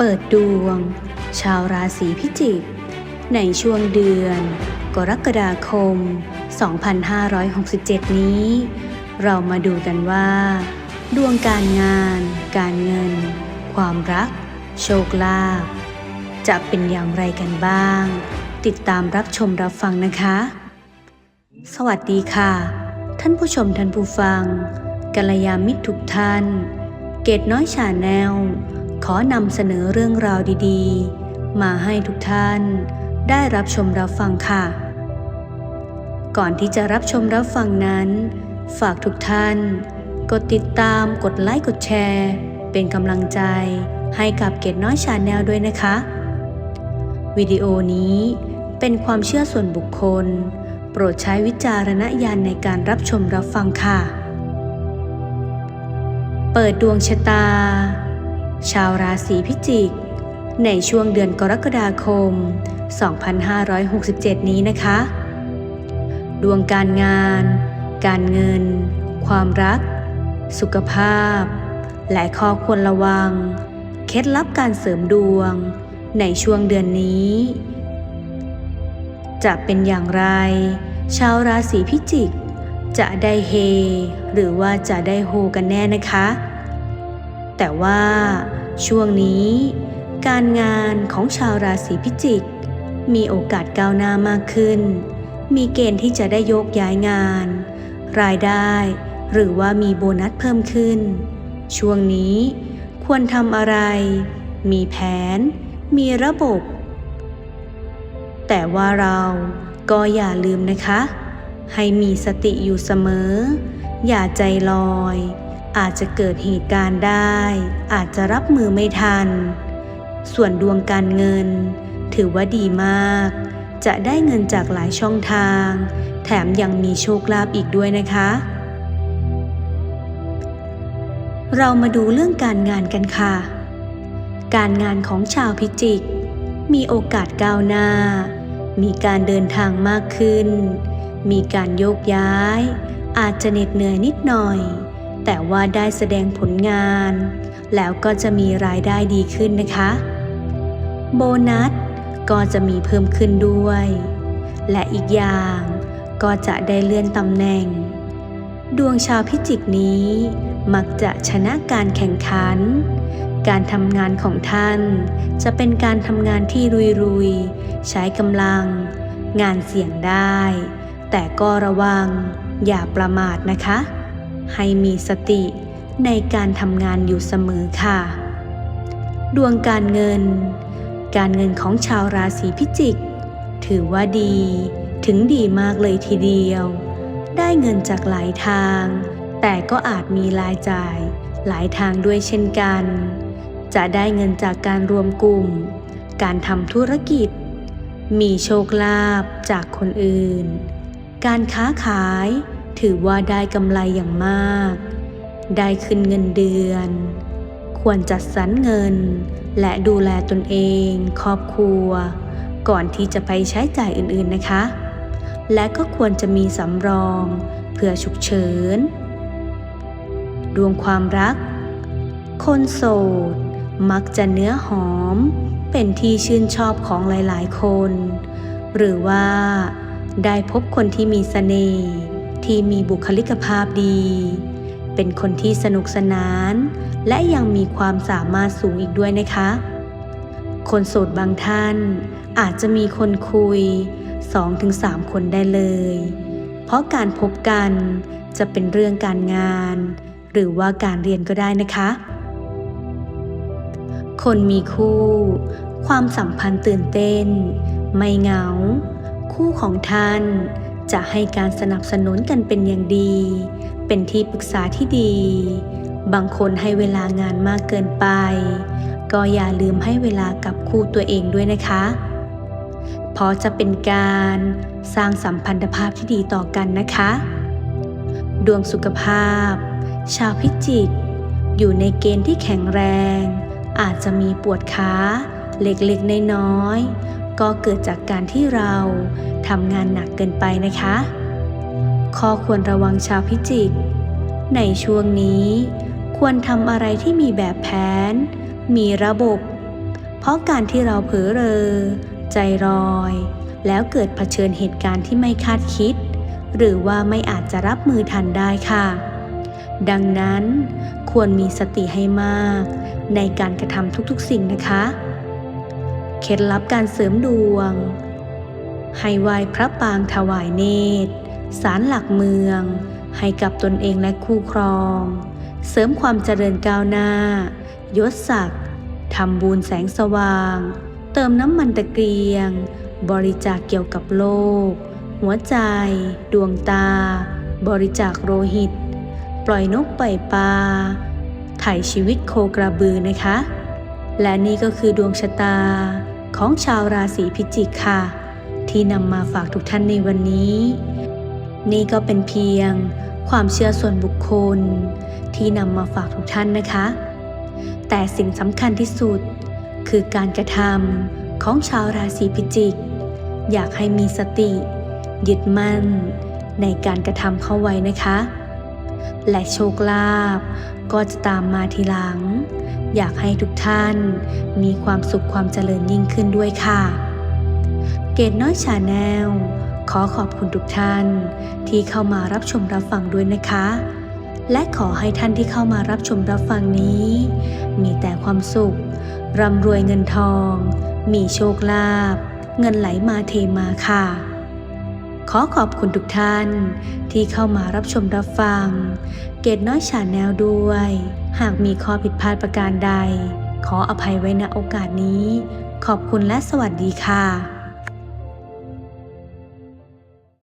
เปิดดวง ชาวราศีพิจิก ในช่วงเดือน กรกฎาคม 2567 นี้ เรามาดูกันว่า ดวงการงาน การเงิน ความรัก โชคลาภจะเป็นอย่างไรกันบ้าง ติดตามรับชมรับฟังนะคะ สวัสดีค่ะ ท่านผู้ชมท่านผู้ฟังกัลยาณมิตรทุกท่าน เกตน้อยชาแนล ขอนำเสนอเรื่องราวดีๆ มาให้ทุกท่านได้รับชมรับฟังค่ะ ก่อนที่จะรับชมรับฟังนั้น ฝากทุกท่าน กดติดตามกดไลค์กดแชร์ เป็นกำลังใจให้กับเกตน้อยชาแนลด้วยนะคะ วิดีโอนี้เป็นความเชื่อส่วนบุคคล โปรดใช้วิจารณญาณในการรับชมรับฟังค่ะ เปิดดวงชะตา ชาวราศีพิจิก ในช่วงเดือนกรกฎาคม 2567 นี้นะคะ ดวงการงาน การเงิน ความรัก สุขภาพ และข้อควรระวัง เคล็ดลับการเสริมดวง ในช่วงเดือนนี้ จะเป็นอย่างไร ชาวราศีพิจิก จะได้เฮ หรือว่าจะได้โฮกันแน่นะคะ แต่ว่าช่วงนี้การงานของชาวราศีพิจิก มีโอกาสก้าวหน้ามากขึ้น มีเกณฑ์ที่จะได้โยกย้ายงาน รายได้หรือว่ามีโบนัสเพิ่มขึ้น ช่วงนี้ควรทำอะไร มีแผน มีระบบ แต่ว่าเราก็อย่าลืมนะคะ ให้มีสติอยู่เสมอ อย่าใจลอย อาจจะเกิดเหตุการณ์ได้ อาจจะรับมือไม่ทัน ส่วนดวงการเงิน ถือว่าดีมาก จะได้เงินจากหลายช่องทาง แถมยังมีโชคลาภอีกด้วยนะคะ เรามาดูเรื่องการงานกันค่ะ การงานของชาวพิจิก มีโอกาสก้าวหน้า มีการเดินทางมากขึ้น มีการโยกย้าย อาจจะเหน็ดเหนื่อยนิดหน่อย แต่ว่าได้แสดงผลงาน แล้วก็จะมีรายได้ดีขึ้นนะคะ โบนัสก็จะมีเพิ่มขึ้นด้วย และอีกอย่างก็จะได้เลื่อนตำแหน่ง ดวงชาวพิจิกนี้ มักจะชนะการแข่งขัน การทำงานของท่าน จะเป็นการทำงานที่รุยๆ ใช้กำลัง งานเสี่ยงได้ แต่ก็ระวังอย่าประมาทนะคะ ให้มีสติในการทำงานอยู่เสมอค่ะ ดวงการเงิน การเงินของชาวราศีพิจิก ถือว่าดี ถึงดีมากเลยทีเดียว ได้เงินจากหลายทาง แต่ก็อาจมีรายจ่าย หลายทางด้วยเช่นกัน จะได้เงินจากการรวมกลุ่ม การทำธุรกิจ มีโชคลาภจากคนอื่น การค้าขาย ถือว่าได้กำไรอย่างมาก ได้ขึ้นเงินเดือน ควรจัดสรรเงิน และดูแลตนเอง ครอบครัว ก่อนที่จะไปใช้จ่ายอื่นๆนะคะ และก็ควรจะมีสำรองเพื่อฉุกเฉิน ดวงความรัก คนโสด มักจะเนื้อหอม เป็นที่ชื่นชอบของหลายๆ คน หรือว่าได้พบคนที่มีเสน่ห์ ที่มีบุคลิกภาพดี เป็นคนที่สนุกสนาน และยังมีความสามารถสูงอีกด้วยนะคะ คนโสดบางท่านอาจจะมีคนคุย 2-3 คนได้เลย เพราะการพบกันจะเป็นเรื่องการงาน หรือว่าการเรียนก็ได้นะคะ คนมีคู่ ความสัมพันธ์ตื่นเต้น ไม่เหงา คู่ของท่าน จะให้การสนับสนุนกันเป็นอย่างดี เป็นที่ปรึกษาที่ดี บางคนให้เวลางานมากเกินไป ก็อย่าลืมให้เวลากับคู่ตัวเองด้วยนะคะ เพราะจะเป็นการสร้างสัมพันธภาพที่ดีต่อกันนะคะ ดวงสุขภาพ ชาวพิจิก อยู่ในเกณฑ์ที่แข็งแรง อาจจะมีปวดขาเล็กๆน้อยๆ ก็เกิดจากการที่เราทำงานหนักเกินไปนะคะ ข้อควรระวังชาวพิจิก ในช่วงนี้ ควรทำอะไรที่มีแบบแผน มีระบบ เพราะการที่เราเผลอเรอ ใจลอย แล้วเกิดเผชิญเหตุการณ์ที่ไม่คาดคิด หรือว่าไม่อาจจะรับมือทันได้ค่ะ ดังนั้นควรมีสติให้มาก ในการกระทำทุกๆสิ่งนะคะ เคล็ดลับการเสริมดวง ให้ไหว้พระปางถวายเนตร สารหลักเมือง ให้กับตนเองและคู่ครอง เสริมความเจริญก้าวหน้า ยศศักดิ์ทำบุญแสงสว่าง เติมน้ำมันตะเกียง บริจาคเกี่ยวกับโลก หัวใจ ดวงตา บริจาคโลหิต ปล่อยนกปล่อยปลาถ่ายชีวิตโคกระบือนะคะ และนี่ก็คือดวงชะตาของชาวราศีพิจิกค่ะ ที่นำมาฝากทุกท่านในวันนี้ นี่ก็เป็นเพียงความเชื่อส่วนบุคคล ที่นำมาฝากทุกท่านนะคะ แต่สิ่งสำคัญที่สุด คือการกระทำของชาวราศีพิจิก อยากให้มีสติ ยึดมั่น ในการกระทำเข้าไว้นะคะ และโชคลาภก็จะตามมาทีหลัง อยากให้ทุกท่านมีความสุขความเจริญยิ่งขึ้นด้วยค่ะ เกตน้อยชาแนลขอขอบคุณทุกท่านที่เข้ามารับชมรับฟังด้วยนะคะ และขอให้ท่านที่เข้ามารับชมรับฟังนี้ มีแต่ความสุขร่ำรวยเงินทอง มีโชคลาภเงินไหลมาเทมาค่ะ ขอขอบคุณทุกท่าน ที่เข้ามารับชมรับฟัง เกดน้อยชาแนลด้วย หากมีข้อผิดพลาดประการใด ขออภัยไว้ณโอกาสนี้ ขอบคุณและสวัสดีค่ะ